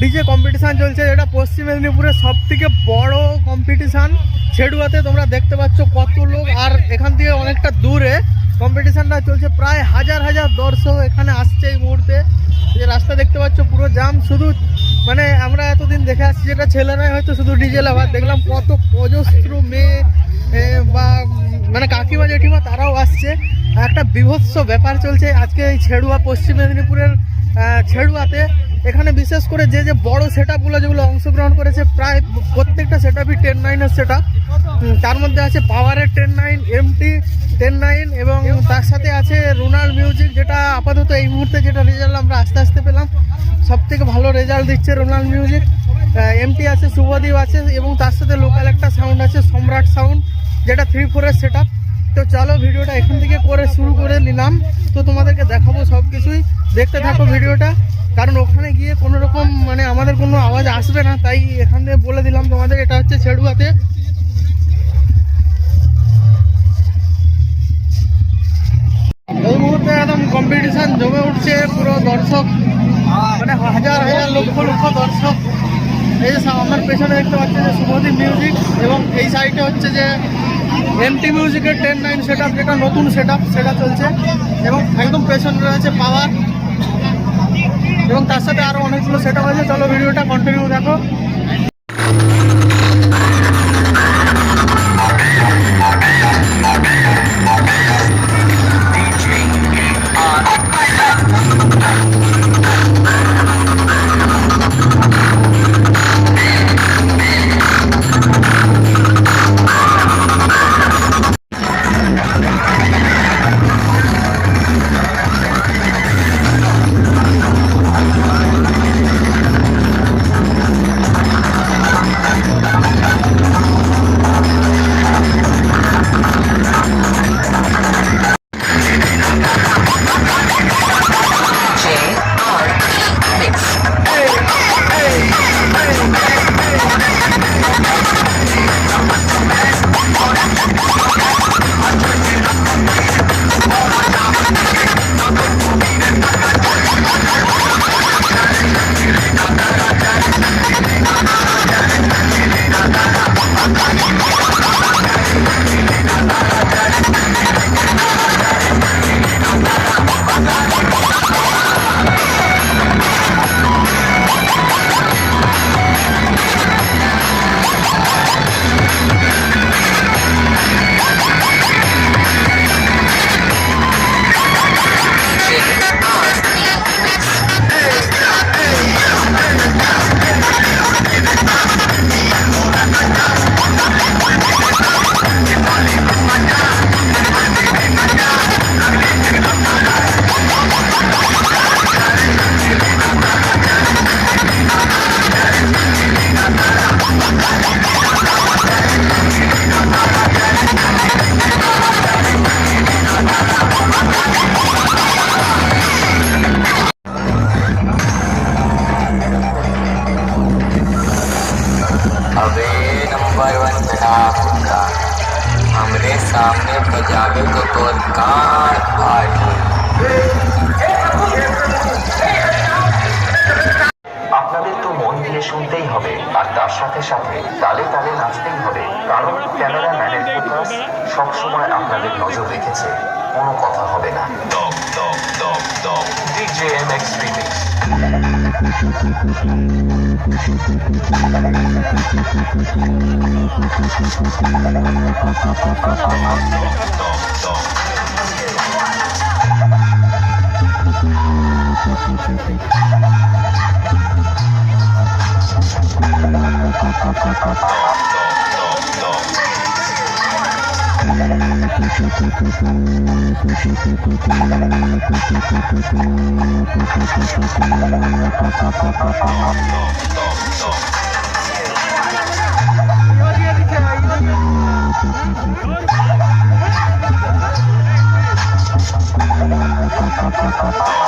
DJ competition চলছে, যেটা পশ্চিম মেদিনীপুরের সব থেকে বড় কম্পিটিশন ছেড়ুয়াতে তোমরা দেখতে পাচ্ছ কত লোক, আর এখান থেকে অনেকটা দূরে কম্পিটিশনটা চলছে। প্রায় হাজার হাজার দর্শক এখানে আসছে এই মুহূর্তে। যে রাস্তা পাচ্ছ পুরো জাম শুধু মানে আমরা এতদিন দেখে আসছি যেটা ছেলেরাই হয়তো শুধু ডিজে লাভার দেখলাম। কত অজস্র মেয়ে বা মানে কাকিমা, জেঠিমা, তারাও আসছে। একটা বিভৎস ব্যাপার চলছে আজকে এই ছেড়ুয়া, পশ্চিম মেদিনীপুরের ছেড়ুয়াতে। এখানে বিশেষ করে যে যে বড় সেট যেগুলো অংশগ্রহণ করেছে, প্রায় প্রত্যেকটা সেট আপই টেন নাইনের সেট তার মধ্যে আছে পাওয়ারের ten nine MT ten nine এবং তার সাথে আছে রোনাল মিউজিক যেটা আপাতত এই মুহূর্তে যেটা রেজাল্ট আমরা আস্তে আস্তে সব থেকে ভালো রেজাল্ট দিচ্ছে রোনাল মিউজিক। এমটি আছে, শুভদীপ আছে এবং তার সাথে লোকাল একটা সাউন্ড আছে, সম্রাট সাউন্ড যেটা থ্রি ফোরের সেট তো চলো ভিডিওটা এখান থেকে করে শুরু করে নিলাম। তো তোমাদেরকে দেখাবো সব কিছুই দেখতে থাকো ভিডিওটা। কারণ ওখানে গিয়ে কোনো রকম মানে আমাদের কোনো আওয়াজ আসবে না, তাই এখান থেকে বলে দিলাম তোমাদের, এটা হচ্ছে ছেড়ুয়াতে। এই মুহূর্তে একদম কম্পিটিশান জমে উঠছে পুরো দর্শক। হাজার হাজার লক্ষ লক্ষ দর্শক এই যে আমার পেছনে দেখতে পাচ্ছি যে শুভদীপ মিউজিক এবং এই সাইডে হচ্ছে যে এমটি মিউজিকের টেন নাইন সেট যেটা নতুন সেট সেটা চলছে এবং একদম পেছনে রয়েছে পাওয়ার এবং তার সাথে আরও অনেকগুলো সেট আছে। চলো ভিডিওটা কন্টিনিউ দেখো। আপনাদের তো মন দিয়ে শুনতেই হবে, আর তার সাথে সাথে তালে তালে নাচতেই হবে, কারণ ক্যামেরা ম্যানের ফোকাস সবসময় আপনাদের নজর রেখেছে, কোনো কথা হবে না দম দম দম দম DJ M Thank.